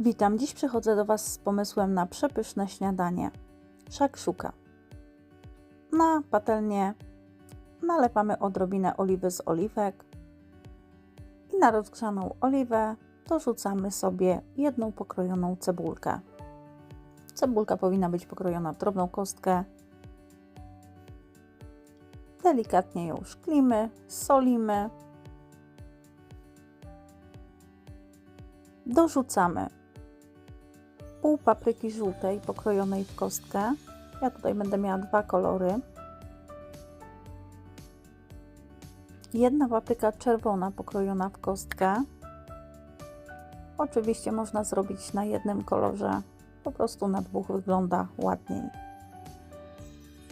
Witam, dziś przychodzę do Was z pomysłem na przepyszne śniadanie. Szakszuka. Na patelnię nalepamy odrobinę oliwy z oliwek i na rozgrzaną oliwę dorzucamy sobie jedną pokrojoną cebulkę. Cebulka powinna być pokrojona w drobną kostkę. Delikatnie ją szklimy, solimy. Dorzucamy pół papryki żółtej pokrojonej w kostkę. Ja tutaj będę miała dwa kolory. Jedna papryka czerwona pokrojona w kostkę. Oczywiście można zrobić na jednym kolorze, po prostu na dwóch wygląda ładniej.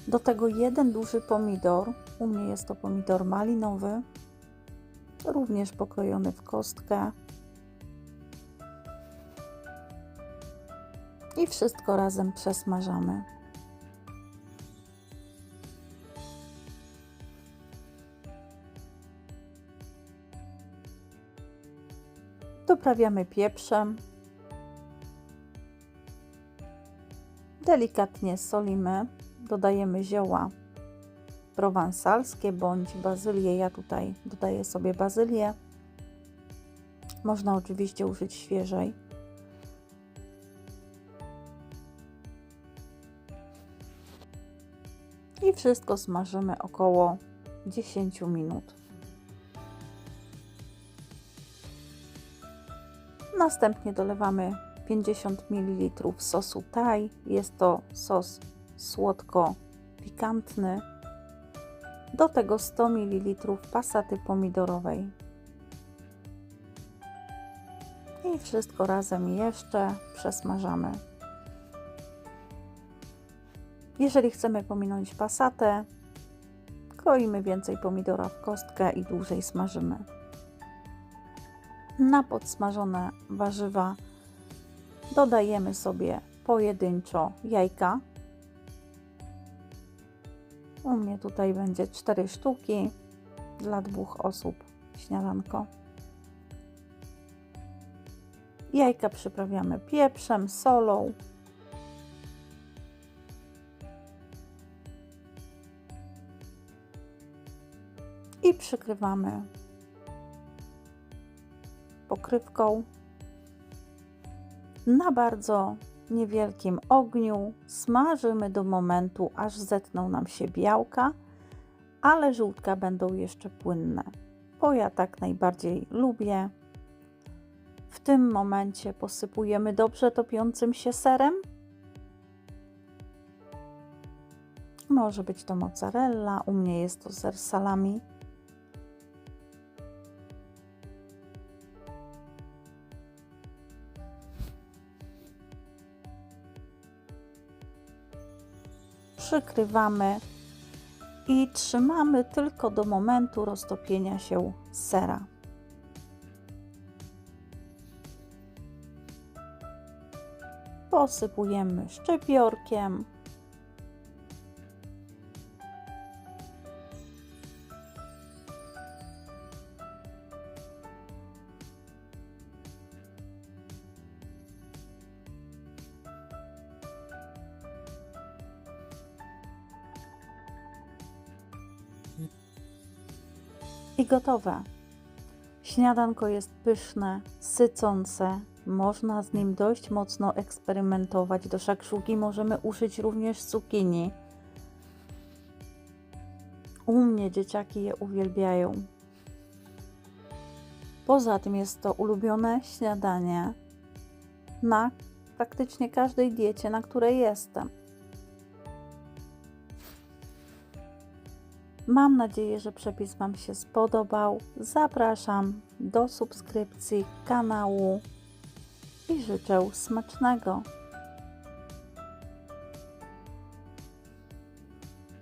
Do tego jeden duży pomidor, u mnie jest to pomidor malinowy, również pokrojony w kostkę. I wszystko razem przesmażamy. Doprawiamy pieprzem. Delikatnie solimy. Dodajemy zioła prowansalskie bądź bazylię. Ja tutaj dodaję sobie bazylię. Można oczywiście użyć świeżej. I wszystko smażymy około 10 minut. Następnie dolewamy 50 ml sosu Thai. Jest to sos słodko-pikantny. Do tego 100 ml pasaty pomidorowej. I wszystko razem jeszcze przesmażamy. Jeżeli chcemy pominąć pasatę, kroimy więcej pomidora w kostkę i dłużej smażymy. Na podsmażone warzywa dodajemy sobie pojedynczo jajka. U mnie tutaj będzie 4 sztuki dla dwóch osób śniadanko. Jajka przyprawiamy pieprzem, solą. I przykrywamy pokrywką. Na bardzo niewielkim ogniu smażymy do momentu, aż zetną nam się białka, ale żółtka będą jeszcze płynne, bo ja tak najbardziej lubię. W tym momencie posypujemy dobrze topiącym się serem. Może być to mozzarella, u mnie jest to ser salami. Przykrywamy i trzymamy tylko do momentu roztopienia się sera. Posypujemy szczypiorkiem. I gotowe. Śniadanko jest pyszne, sycące. Można z nim dość mocno eksperymentować. Do szakszuki możemy użyć również cukinii. U mnie dzieciaki je uwielbiają. Poza tym jest to ulubione śniadanie na praktycznie każdej diecie, na której jestem. Mam nadzieję, że przepis Wam się spodobał. Zapraszam do subskrypcji kanału i życzę smacznego.